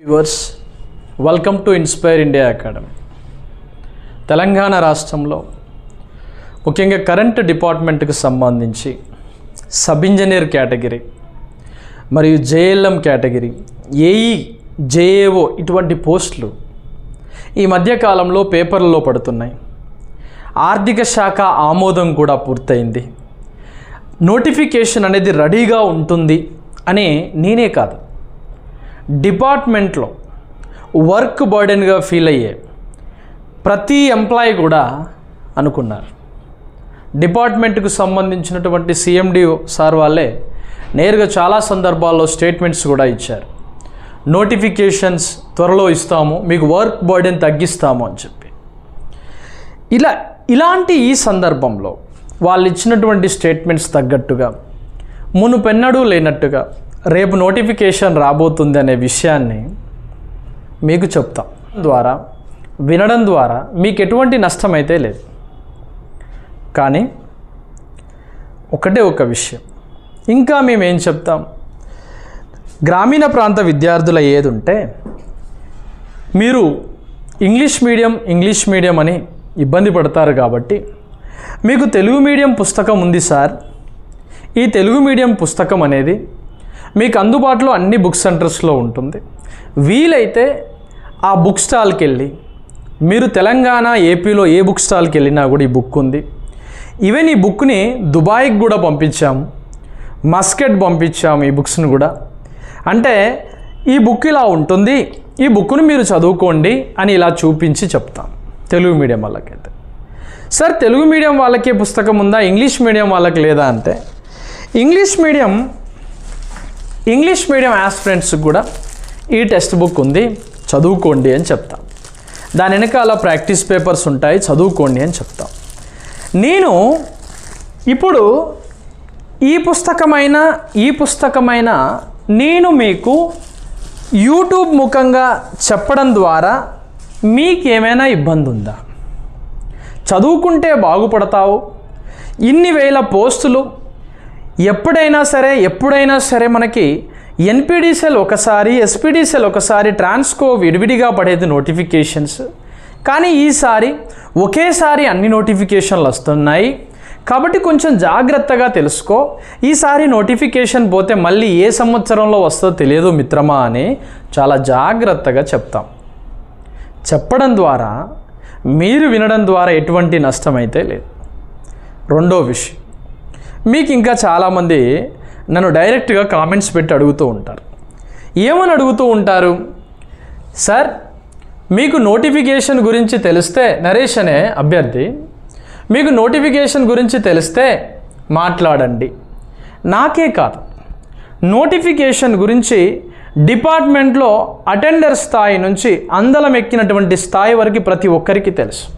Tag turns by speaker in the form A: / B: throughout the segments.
A: Viewers welcome to inspire India academy Telangana రాష్ట్రంలో ముఖ్యంగా current డిపార్ట్మెంట్కి సంబంధించి సబ్ ఇంజనీర్ కేటగిరీ మరియు జేఎల్ఎం కేటగిరీ ఏఈ జేఏఓ ఇటువంటి పోస్టులు ఈ మధ్యకాలంలో పేపర్లలో పడుతున్నాయి. ఆర్థిక శాఖ ఆమోదం కూడా పూర్తయింది. నోటిఫికేషన్ అనేది రెడీగా ఉంటుంది అని నేనే కాదు. డిపార్ట్మెంట్లో వర్క్ బర్డెన్గా ఫీల్ అయ్యే ప్రతి ఎంప్లాయీ కూడా అనుకున్నారు. డిపార్ట్మెంట్కు సంబంధించినటువంటి సిఎండి సార్ వాళ్ళే నేరుగా చాలా సందర్భాల్లో స్టేట్మెంట్స్ కూడా ఇచ్చారు. నోటిఫికేషన్స్ త్వరలో ఇస్తాము మీకు వర్క్ బర్డెన్ తగ్గిస్తాము అని చెప్పి. ఇలా ఇలాంటి ఈ సందర్భంలో వాళ్ళు ఇచ్చినటువంటి స్టేట్మెంట్స్ తగ్గట్టుగా మునుపెన్నడూ లేనట్టుగా రేపు నోటిఫికేషన్ రాబోతుంది అనే విషయాన్ని మీకు చెప్తాం ద్వారా వినడం ద్వారా మీకు ఎటువంటి నష్టం అయితే లేదు. కానీ ఒకటే ఒక విషయం. ఇంకా మేము ఏం చెప్తాం? గ్రామీణ ప్రాంత విద్యార్థుల ఏది ఉంటే మీరు ఇంగ్లీష్ మీడియం ఇంగ్లీష్ మీడియం అని ఇబ్బంది పడతారు కాబట్టి మీకు తెలుగు మీడియం పుస్తకం ఉంది సార్. ఈ తెలుగు మీడియం పుస్తకం అనేది మీకు అందుబాటులో అన్ని బుక్ సెంటర్స్లో ఉంటుంది. వీలైతే ఆ బుక్ స్టాల్కి వెళ్ళి మీరు తెలంగాణ ఏపీలో ఏ బుక్ స్టాల్కి వెళ్ళినా కూడా ఈ బుక్ ఉంది. ఈవెన్ ఈ బుక్ని దుబాయ్కి కూడా పంపించాము. మస్కెట్ పంపించాము ఈ బుక్స్ని కూడా. అంటే ఈ బుక్ ఇలా ఉంటుంది ఈ బుక్ను మీరు చదువుకోండి అని ఇలా చూపించి చెప్తాం తెలుగు మీడియం వాళ్ళకైతే. సార్ తెలుగు మీడియం వాళ్ళకి పుస్తకం ఉందా? ఇంగ్లీష్ మీడియం వాళ్ళకి లేదా అంటే ఇంగ్లీష్ మీడియం ఇంగ్లీష్ మీడియం ఆస్పిరెంట్స్కి కూడా ఈ టెక్స్ట్ బుక్ ఉంది. చదువుకోండి అని చెప్తాం. దాని వెనకాల ప్రాక్టీస్ పేపర్స్ ఉంటాయి. చదువుకోండి అని చెప్తాం. నేను ఇప్పుడు ఈ పుస్తకమైన ఈ పుస్తకమైన నేను మీకు యూట్యూబ్ ముఖంగా చెప్పడం ద్వారా మీకేమైనా ఇబ్బంది ఉందా? చదువుకుంటే బాగుపడతావు. ఇన్ని వేల పోస్టులు ఎప్పుడైనా సరే ఎప్పుడైనా సరే మనకి ఎన్పిడిసెల్ ఒకసారి ఎస్పిడిసెల్ ఒకసారి ట్రాన్స్కో విడివిడిగా పడేది నోటిఫికేషన్స్. కానీ ఈసారి ఒకేసారి అన్ని నోటిఫికేషన్లు వస్తున్నాయి. కాబట్టి కొంచెం జాగ్రత్తగా తెలుసుకో. ఈసారి నోటిఫికేషన్ పోతే మళ్ళీ ఏ సంవత్సరంలో వస్తుందో తెలియదు మిత్రమా అని చాలా జాగ్రత్తగా చెప్తాం. చెప్పడం ద్వారా మీరు వినడం ద్వారా ఎటువంటి నష్టం అయితే లేదు. రెండో విషయం. మీకు ఇంకా చాలామంది నన్ను డైరెక్ట్గా కామెంట్స్ పెట్టి అడుగుతూ ఉంటారు. ఏమని అడుగుతూ ఉంటారు? సార్ మీకు నోటిఫికేషన్ గురించి తెలిస్తే నరేష్ అనే అభ్యర్థి మీకు నోటిఫికేషన్ గురించి తెలిస్తే మాట్లాడండి. నాకే కాదు. నోటిఫికేషన్ గురించి డిపార్ట్మెంట్లో అటెండర్ స్థాయి నుంచి అందలం ఎక్కినటువంటి స్థాయి వరకు ప్రతి ఒక్కరికి తెలుసు.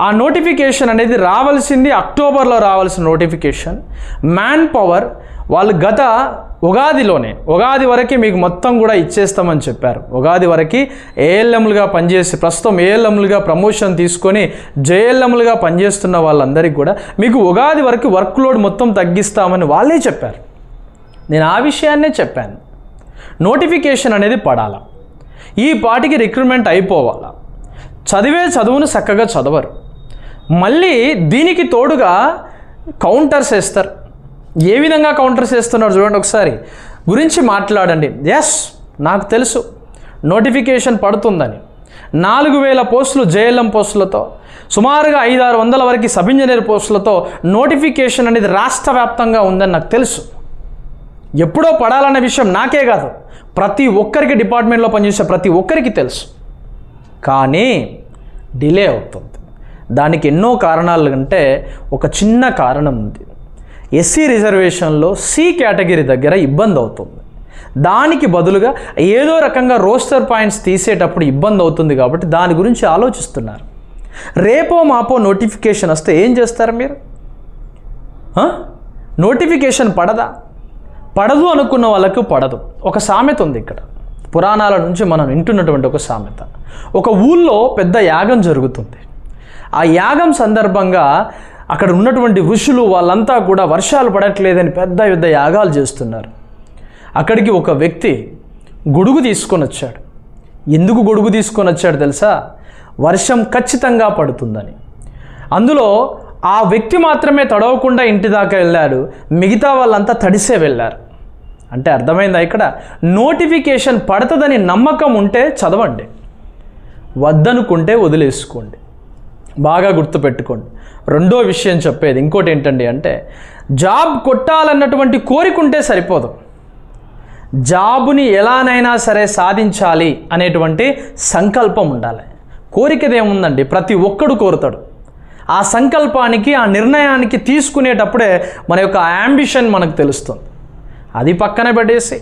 A: ఆ నోటిఫికేషన్ అనేది రావాల్సింది అక్టోబర్లో రావాల్సిన నోటిఫికేషన్ మ్యాన్ పవర్ వాళ్ళు గత ఉగాదిలోనే ఉగాది వరకు మీకు మొత్తం కూడా ఇచ్చేస్తామని చెప్పారు. ఉగాది వరకు ఏఎల్ఎంలుగా పనిచేసి ప్రస్తుతం ఏఎల్ఎంలుగా ప్రమోషన్ తీసుకొని జేఎల్ఎంలుగా పనిచేస్తున్న వాళ్ళందరికీ కూడా మీకు ఉగాది వరకు వర్క్ లోడ్ మొత్తం తగ్గిస్తామని వాళ్ళే చెప్పారు. నేను ఆ విషయాన్నే చెప్పాను. నోటిఫికేషన్ అనేది పడాలా. ఈ పాటికి రిక్రూట్మెంట్ అయిపోవాలా. చదివే చదువును చక్కగా చదవరు. మళ్ళీ దీనికి తోడుగా కౌంటర్స్ వేస్తారు ఏ విధంగా కౌంటర్స్ వేస్తున్నారు చూడండి ఒకసారి. గురించి మాట్లాడండి. ఎస్ నాకు తెలుసు. నోటిఫికేషన్ పడుతుందని. నాలుగు వేల పోస్టులు జేఎల్ఎం పోస్టులతో సుమారుగా ఐదు ఆరు వందల వరకు సబ్ ఇంజనీర్ పోస్టులతో నోటిఫికేషన్ అనేది రాష్ట్ర వ్యాప్తంగా ఉందని నాకు తెలుసు. ఎప్పుడో పడాలనే విషయం నాకే కాదు. ప్రతి ఒక్కరికి డిపార్ట్మెంట్లో పనిచేసే ప్రతి ఒక్కరికి తెలుసు. కానీ డిలే అవుతుంది. దానికి ఎన్నో కారణాలు అంటే ఒక చిన్న కారణం ఉంది. ఎస్సీ రిజర్వేషన్లో సి కేటగిరీ దగ్గర ఇబ్బంది అవుతుంది. దానికి బదులుగా ఏదో రకంగా రోస్టర్ పాయింట్స్ తీసేటప్పుడు ఇబ్బంది అవుతుంది కాబట్టి దాని గురించి ఆలోచిస్తున్నారు. రేపో మాపో నోటిఫికేషన్ వస్తే ఏం చేస్తారు మీరు? నోటిఫికేషన్ పడదా? పడదు అనుకున్న వాళ్ళకు పడదు. ఒక సామెత ఉంది ఇక్కడ. పురాణాల నుంచి మనం వింటున్నటువంటి ఒక సామెత. ఒక ఊళ్ళో పెద్ద యాగం జరుగుతుంది. ఆ యాగం సందర్భంగా అక్కడ ఉన్నటువంటి ఋషులు వాళ్ళంతా కూడా వర్షాలు పడట్లేదని పెద్ద పెద్ద యాగాలు చేస్తున్నారు. అక్కడికి ఒక వ్యక్తి గొడుగు తీసుకొని వచ్చాడు. ఎందుకు గొడుగు తీసుకొని వచ్చాడు తెలుసా? వర్షం ఖచ్చితంగా పడుతుందని. అందులో ఆ వ్యక్తి మాత్రమే తడవకుండా ఇంటి దాకా వెళ్ళాడు. మిగతా వాళ్ళంతా తడిసే వెళ్ళారు. అంటే అర్థమైందా ఇక్కడ? నోటిఫికేషన్ పడుతుందని నమ్మకం ఉంటే చదవండి. వద్దనుకుంటే వదిలేసుకోండి. బాగా గుర్తుపెట్టుకోండి. రెండో విషయం చెప్పేది ఇంకోటి ఏంటండి అంటే జాబ్ కొట్టాలన్నటువంటి కోరిక ఉంటే సరిపోదు. జాబుని ఎలానైనా సరే సాధించాలి అనేటువంటి సంకల్పం ఉండాలి. కోరికదేముందండి? ప్రతి ఒక్కడు కోరుతాడు. ఆ సంకల్పానికి ఆ నిర్ణయానికి తీసుకునేటప్పుడే మన యొక్క యాంబిషన్ మనకు తెలుస్తుంది. అది పక్కన పడేసి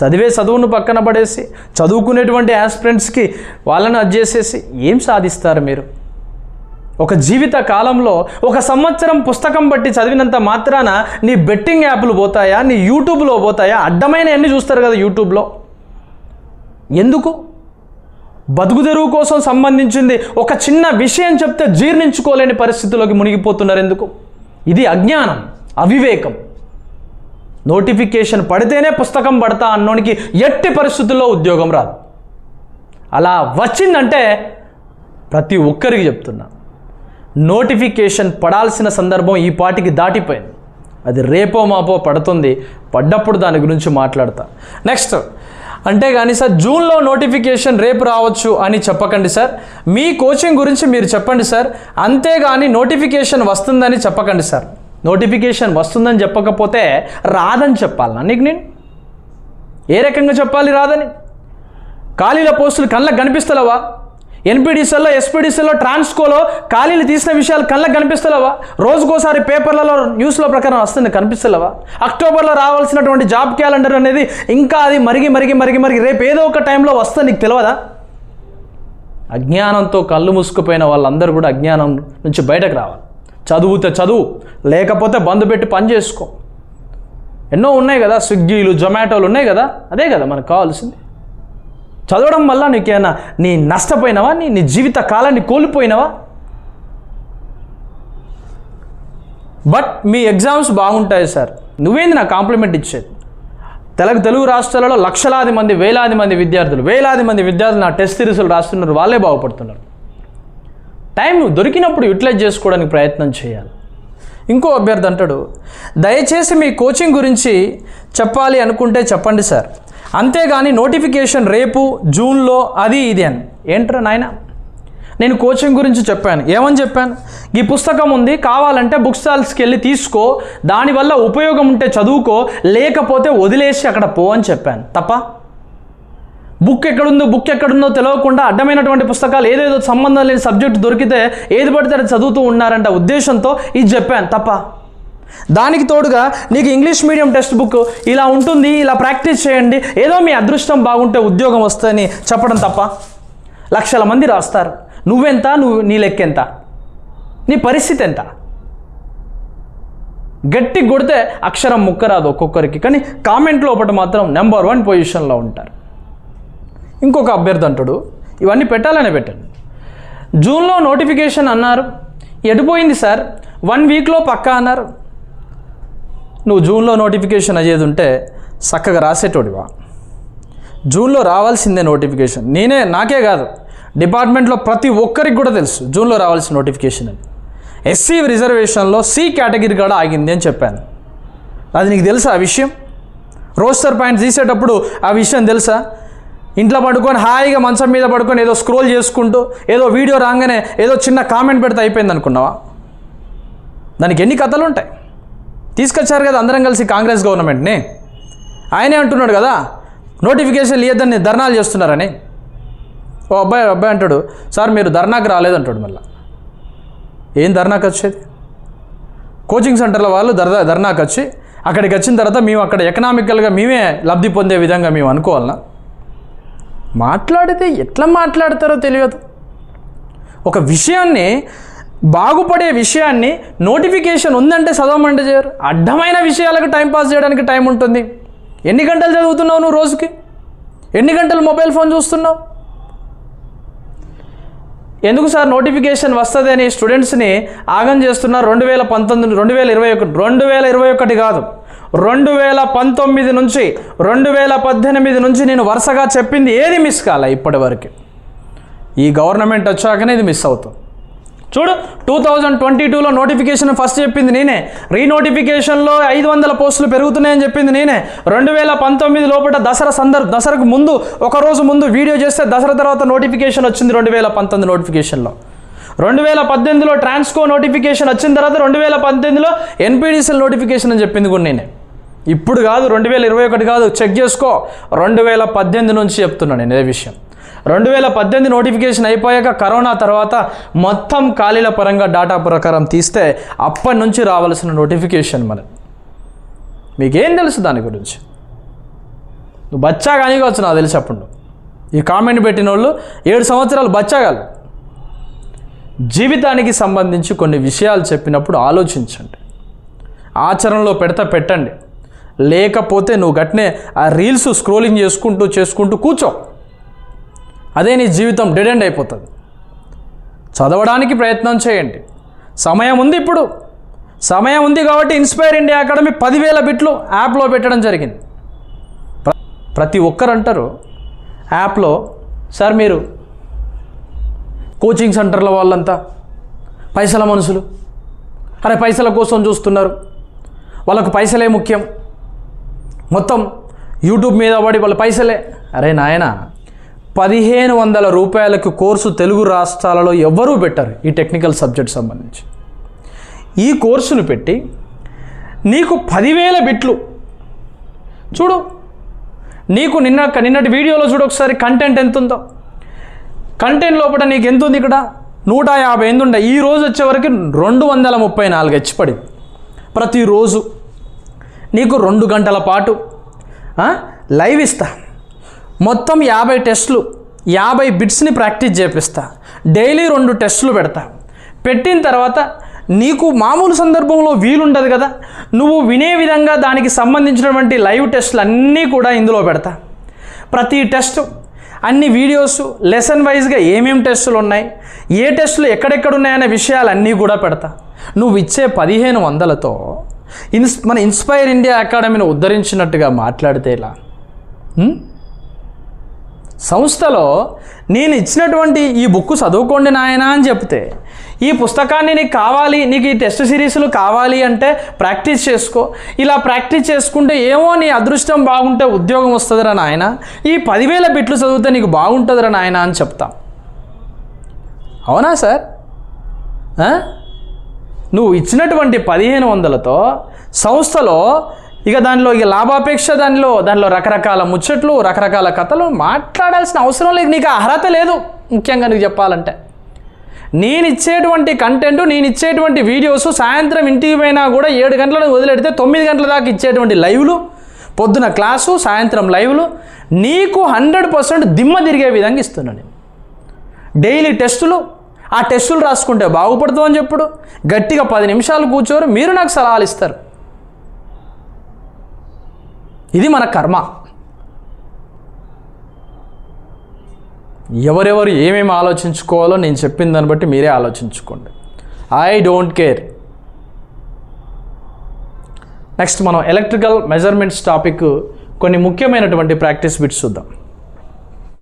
A: చదివే చదువును పక్కన పడేసి చదువుకునేటువంటి యాస్పిరెంట్స్కి వాళ్ళని అది చేసేసి ఏం సాధిస్తారు మీరు? ఒక జీవిత కాలంలో ఒక సంవత్సరం పుస్తకం బట్టి చదివినంత మాత్రాన నీ బెట్టింగ్ యాప్లు పోతాయా? నీ యూట్యూబ్లో పోతాయా? అడ్డమైన అన్ని చూస్తారు కదా యూట్యూబ్లో? ఎందుకు? బతుకుదెరువు కోసం సంబంధించింది ఒక చిన్న విషయం చెప్తే జీర్ణించుకోలేని పరిస్థితిలోకి మునిగిపోతున్నారు ఎందుకు? ఇది అజ్ఞానం అవివేకం. నోటిఫికేషన్ పడితేనే పుస్తకం పడతా అన్నోనికి ఎట్టి పరిస్థితుల్లో ఉద్యోగం రాదు. అలా వచ్చిందంటే ప్రతి ఒక్కరికి చెప్తున్నా. నోటిఫికేషన్ పడాల్సిన సందర్భం ఈ పాటికి దాటిపోయింది. అది రేపో మాపో పడుతుంది. పడ్డప్పుడు దాని గురించి మాట్లాడతా. నెక్స్ట్ అంటే కానీ సార్ జూన్లో నోటిఫికేషన్ రేపు రావచ్చు అని చెప్పకండి సార్. మీ కోచింగ్ గురించి మీరు చెప్పండి సార్. అంతేగాని నోటిఫికేషన్ వస్తుందని చెప్పకండి సార్. నోటిఫికేషన్ వస్తుందని చెప్పకపోతే రాదని చెప్పాలనా నీకు నేను? ఏ రకంగా చెప్పాలి రాదని? ఖాళీల పోస్టులు కళ్ళకు కనిపిస్తలేవా? ఎన్పీడీసీలో ఎస్పీడీసీలో ట్రాన్స్కోలో ఖాళీలు తీసిన విషయాలు కళ్ళకు కనిపిస్తలేవా? రోజుకోసారి పేపర్లలో న్యూస్లో ప్రకారం వస్తుంది కనిపిస్తలేవా? అక్టోబర్లో రావాల్సినటువంటి జాబ్ క్యాలెండర్ అనేది ఇంకా అది మరిగి మరిగి మరిగి మరిగి రేపు ఏదో ఒక టైంలో వస్తుంది నీకు తెలియదా అజ్ఞానంతో కళ్ళు మూసుకుపోయిన వాళ్ళందరూ కూడా అజ్ఞానం నుంచి బయటకు రావాలి. చదువుతే చదువు లేకపోతే బంద్ పెట్టి పని చేసుకో. ఎన్నో ఉన్నాయి కదా స్విగ్గీలు జొమాటోలు ఉన్నాయి కదా? అదే కదా మనకు కావాల్సింది. చదవడం వల్ల నీకేమైనా నీ నష్టపోయినావా? నీ నీ జీవిత కాలాన్ని కోల్పోయినావా? బట్ మీ ఎగ్జామ్స్ బాగుంటాయి సార్. నువ్వేంది నా కాంప్లిమెంట్ ఇచ్చేది? తెలుగు తెలుగు రాష్ట్రాలలో లక్షలాది మంది వేలాది మంది విద్యార్థులు వేలాది మంది విద్యార్థులు నా టెస్ట్ సిరీస్లు రాస్తున్నారు. వాళ్ళే బాగుపడుతున్నారు. టైం దొరికినప్పుడు యూటిలైజ్ చేసుకోవడానికి ప్రయత్నం చేయాలి. ఇంకో అభ్యర్థి అంటాడు దయచేసి మీ కోచింగ్ గురించి చెప్పాలి అనుకుంటే చెప్పండి సార్. అంతేగాని నోటిఫికేషన్ రేపు జూన్లో అది ఇది అని. ఏంట్రా నాయన? నేను కోచింగ్ గురించి చెప్పాను. ఏమని చెప్పాను? ఈ పుస్తకం ఉంది కావాలంటే బుక్ స్టాల్స్కి వెళ్ళి తీసుకో దానివల్ల ఉపయోగం ఉంటే చదువుకో లేకపోతే వదిలేసి అక్కడ పో అని చెప్పాను. తప్ప? బుక్ ఎక్కడుందో బుక్ ఎక్కడుందో తెలియకుండా అడ్డమైనటువంటి పుస్తకాలు ఏదేదో సంబంధం లేని సబ్జెక్ట్ దొరికితే ఏది పడితే అది చదువుతూ ఉన్నారంట ఉద్దేశంతో ఇది చెప్పాను. తప్ప? దానికి తోడుగా నీకు ఇంగ్లీష్ మీడియం టెక్స్ట్ బుక్ ఇలా ఉంటుంది ఇలా ప్రాక్టీస్ చేయండి ఏదో మీ అదృష్టం బాగుంటే ఉద్యోగం వస్తుందని చెప్పడం తప్ప లక్షల మంది రాస్తారు. నువ్వెంత నువ్వు నీ లెక్కెంత నీ పరిస్థితి ఎంత? గట్టి కొడితే అక్షరం ముక్కరాదు ఒక్కొక్కరికి కానీ కామెంట్ లోపల మాత్రం నెంబర్ వన్ పొజిషన్లో ఉంటారు. ఇంకొక అభ్యర్థి అంటాడు ఇవన్నీ పెట్టాలనే పెట్టాను జూన్లో నోటిఫికేషన్ అన్నారు ఎడిపోయింది సార్? వన్ వీక్లో పక్కా అన్నారు. నువ్వు జూన్లో నోటిఫికేషన్ అయ్యేది ఉంటే చక్కగా రాసేటోడివా. జూన్లో రావాల్సిందే నోటిఫికేషన్. నేనే నాకే కాదు. డిపార్ట్మెంట్లో ప్రతి ఒక్కరికి కూడా తెలుసు జూన్లో రావాల్సిన నోటిఫికేషన్ అని. ఎస్సీ రిజర్వేషన్లో సి కేటగిరీ కూడా ఆగింది అని చెప్పాను. అది నీకు తెలుసా ఆ విషయం? రోస్టర్ పాయింట్ తీసేటప్పుడు ఆ విషయం తెలుసా? ఇంట్లో పడుకొని హాయిగా మంచం మీద పడుకొని ఏదో స్క్రోల్ చేసుకుంటూ ఏదో వీడియో రాగానే ఏదో చిన్న కామెంట్ పెడితే అయిపోయింది అనుకున్నావా? దానికి ఎన్ని కథలు ఉంటాయి తీసుకొచ్చారు కదా అందరం కలిసి కాంగ్రెస్ గవర్నమెంట్ని. ఆయనే అంటున్నాడు కదా నోటిఫికేషన్ ఇవ్వద్దని ధర్నాలు చేస్తున్నారని. ఓ అబ్బాయి అబ్బాయి అంటాడు సార్ మీరు ధర్నాకు రాలేదంటాడు మళ్ళీ. ఏం ధర్నాకు వచ్చేది? కోచింగ్ సెంటర్ల వాళ్ళు ధర్నా ధర్నాకు వచ్చి అక్కడికి వచ్చిన తర్వాత మేము అక్కడ ఎకనామికల్గా మేమే లబ్ధి పొందే విధంగా మేము అనుకోవాలన్నా మాట్లాడితే ఎట్లా మాట్లాడతారో తెలియదు. ఒక విషయాన్ని బాగుపడే విషయాన్ని నోటిఫికేషన్ ఉందంటే చదవమంటే చేయరు. అడ్డమైన విషయాలకు టైంపాస్ చేయడానికి టైం ఉంటుంది. ఎన్ని గంటలు చదువుతున్నావు నువ్వు రోజుకి? ఎన్ని గంటలు మొబైల్ ఫోన్ చూస్తున్నావు? ఎందుకు సార్ నోటిఫికేషన్ వస్తుంది అని స్టూడెంట్స్ని ఆగం చేస్తున్నారు రెండు వేల పంతొమ్మిది రెండు వేల ఇరవై ఒకటి రెండు వేల ఇరవై ఒకటి కాదు. రెండు వేల పంతొమ్మిది నుంచి రెండు వేల పద్దెనిమిది నుంచి నేను వరుసగా చెప్పింది ఏది మిస్ కాలే ఇప్పటి వరకు ఈ గవర్నమెంట్ వచ్చాకనే ఇది మిస్ అవుతుంది. చూడు టూ థౌజండ్ ట్వంటీ టూలో నోటిఫికేషన్ ఫస్ట్ చెప్పింది నేనే. రీనోటిఫికేషన్లో ఐదు వందల పోస్టులు పెరుగుతున్నాయని చెప్పింది నేనే. రెండు వేల పంతొమ్మిది లోపల దసరా సందర్భ దసరాకు ముందు ఒక రోజు ముందు వీడియో చేస్తే దసరా తర్వాత నోటిఫికేషన్ వచ్చింది రెండు వేల పంతొమ్మిది నోటిఫికేషన్లో రెండు వేల పద్దెనిమిదిలో ట్రాన్స్కో నోటిఫికేషన్ వచ్చిన తర్వాత రెండు వేల పద్దెనిమిదిలో ఎన్పీడీసీఎల్ నోటిఫికేషన్ అని చెప్పింది కూడా నేనే. ఇప్పుడు కాదు రెండు వేల ఇరవై ఒకటి కాదు చెక్ చేసుకో. రెండు వేల పద్దెనిమిది నుంచి చెప్తున్నాను నేను ఇదే విషయం. రెండు వేల పద్దెనిమిది నోటిఫికేషన్ అయిపోయాక కరోనా తర్వాత మొత్తం ఖాళీల పరంగా డాటా ప్రకారం తీస్తే అప్పటి నుంచి రావాల్సిన నోటిఫికేషన్ మరి. మీకేం తెలుసు దాని గురించి? నువ్వు బచ్చా కానీ కావచ్చు నాకు తెలిసి అప్పుడు ఈ కామెంట్ పెట్టిన వాళ్ళు ఏడు సంవత్సరాలు బచ్చాగాలు జీవితానికి సంబంధించి కొన్ని విషయాలు చెప్పినప్పుడు ఆలోచించండి. ఆచరణలో పెడతా పెట్టండి. లేకపోతే నువ్వు గట్నే ఆ రీల్స్ స్క్రోలింగ్ చేసుకుంటూ చేసుకుంటూ కూర్చో. అదే నీ జీవితం డెడ్ ఎండ్ అయిపోతుంది. చదవడానికి ప్రయత్నం చేయండి. సమయం ఉంది ఇప్పుడు. సమయం ఉంది కాబట్టి ఇన్స్పైర్ ఇండియా అకాడమీ పదివేల బిట్లు యాప్లో పెట్టడం జరిగింది. ప్రతి ఒక్కరు అంటారు యాప్లో సార్ మీరు కోచింగ్ సెంటర్ల వాళ్ళంతా పైసల మనుషులు. అరే పైసల కోసం చూస్తున్నారు. వాళ్ళకు పైసలే ముఖ్యం. మొత్తం యూట్యూబ్ మీద పడి వాళ్ళ పైసలే. అరే నాయన పదిహేను వందల రూపాయలకు కోర్సు తెలుగు రాష్ట్రాలలో ఎవ్వరూ పెట్టరు ఈ టెక్నికల్ సబ్జెక్ట్ సంబంధించి. ఈ కోర్సును పెట్టి నీకు పదివేల బిట్లు. చూడు నీకు నిన్న నిన్నటి వీడియోలో చూడు ఒకసారి కంటెంట్ ఎంత ఉందో కంటెంట్ లోపల నీకు ఎంత ఉంది ఇక్కడ? నూట యాభై ఎనిమిది ఉండే. ఈ రోజు వచ్చే వరకు రెండు వందల ముప్పై నాలుగు హెచ్చు పడింది ప్రతిరోజు నీకు రెండు గంటల పాటు లైవ్ ఇస్తా. మొత్తం యాభై టెస్టులు యాభై బిట్స్ని ప్రాక్టీస్ చేపిస్తా. డైలీ రెండు టెస్టులు పెడతా. పెట్టిన తర్వాత నీకు మామూలు సందర్భంలో వీలుండదు కదా నువ్వు వినే విధంగా దానికి సంబంధించినటువంటి లైవ్ టెస్టులు అన్నీ కూడా ఇందులో పెడతా. ప్రతి టెస్ట్ అన్ని వీడియోస్ లెసన్ వైజ్గా ఏమేం టెస్టులు ఉన్నాయి ఏ టెస్టులు ఎక్కడెక్కడ ఉన్నాయనే విషయాలన్నీ కూడా పెడతా. నువ్వు ఇచ్చే పదిహేను వందలతో ఇన్స్ మన ఇన్స్పైర్ ఇండియా అకాడమీని ఉద్ధరించినట్టుగా మాట్లాడితే ఇలా సంస్థలో నేను ఇచ్చినటువంటి ఈ బుక్ చదువుకోండి నాయనా అని చెప్తే ఈ పుస్తకాన్ని నీకు కావాలి నీకు ఈ టెస్ట్ సిరీస్లు కావాలి అంటే ప్రాక్టీస్ చేసుకో. ఇలా ప్రాక్టీస్ చేసుకుంటే ఏమో నీ అదృష్టం బాగుంటే ఉద్యోగం వస్తుందిరా నాయన. ఈ పదివేల బిట్లు చదివితే నీకు బాగుంటుందిరా నాయన అని చెప్తాం. అవునా సార్? నువ్వు ఇచ్చినటువంటి పదిహేను వందలతో సంస్థలో ఇక దానిలో ఇక లాభాపేక్ష దానిలో దానిలో రకరకాల ముచ్చట్లు రకరకాల కథలు మాట్లాడాల్సిన అవసరం లేదు. నీకు అర్హత లేదు ముఖ్యంగా నీకు చెప్పాలంటే. నేను ఇచ్చేటువంటి కంటెంట్ నేను ఇచ్చేటువంటి వీడియోస్ సాయంత్రం ఇంటికి పోయినా కూడా ఏడు గంటలకు వదిలేడితే తొమ్మిది గంటల దాకా ఇచ్చేటువంటి లైవ్లు పొద్దున క్లాసు సాయంత్రం లైవ్లు నీకు హండ్రెడ్ పర్సెంట్ దిమ్మ తిరిగే విధంగా ఇస్తున్నాను నేను. డైలీ టెస్టులు ఆ టెస్టులు రాసుకుంటే బాగుపడుతుందని చెప్పుడు. గట్టిగా పది నిమిషాలు కూర్చోరు మీరు నాకు సలహాలు ఇస్తారు. ఇది మన కర్మ. ఎవరెవరు ఏమేమి ఆలోచించుకోవాలో నేను చెప్పిన దాన్ని బట్టి మీరే ఆలోచించుకోండి. I don't care. నెక్స్ట్ మనం ఎలక్ట్రికల్ మెజర్మెంట్స్ టాపిక్ కొన్ని ముఖ్యమైనటువంటి ప్రాక్టీస్ బిట్స్ చూద్దాం.